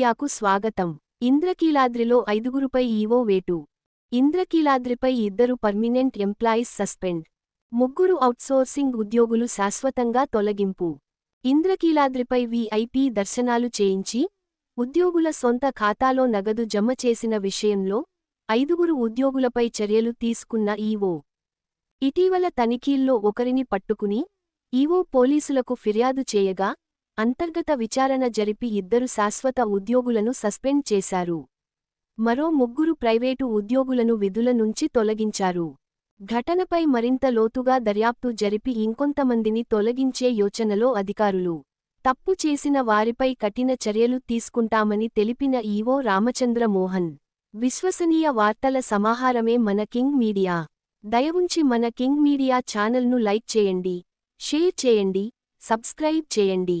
మీడియాకు స్వాగతం. ఇంద్రకీలాద్రిలో ఐదుగురుపై ఈవో వేటు. ఇంద్రకీలాద్రిపై ఇద్దరు పర్మినెంట్ ఎంప్లాయీస్ సస్పెండ్. ముగ్గురు ఔట్సోర్సింగ్ ఉద్యోగులు శాశ్వతంగా తొలగింపు. ఇంద్రకీలాద్రిపై వీఐపీ దర్శనాలు చేయించి ఉద్యోగుల సొంత ఖాతాలో నగదు జమ చేసిన విషయంలో ఐదుగురు ఉద్యోగులపై చర్యలు తీసుకున్న ఈవో. ఇటీవల తనిఖీల్లో ఒకరిని పట్టుకుని ఈవో పోలీసులకు ఫిర్యాదు చేయగా అంతర్గత విచారణ జరిపి ఇద్దరు శాశ్వత ఉద్యోగులను సస్పెండ్ చేశారు. మరో ముగ్గురు ప్రైవేటు ఉద్యోగులను విధుల నుంచి తొలగించారు. ఘటనపై మరింత లోతుగా దర్యాప్తు జరిపి ఇంకొంతమందిని తొలగించే యోచనలో అధికారులు. తప్పు చేసిన వారిపై కఠిన చర్యలు తీసుకుంటామని తెలిపిన ఈవో రామచంద్ర మోహన్. విశ్వసనీయ వార్తల సమాహారమే మన కింగ్ మీడియా. దయవుంచి మన కింగ్ మీడియా ఛానల్ను లైక్ చేయండి షేర్ చేయండి సబ్స్క్రైబ్ చేయండి.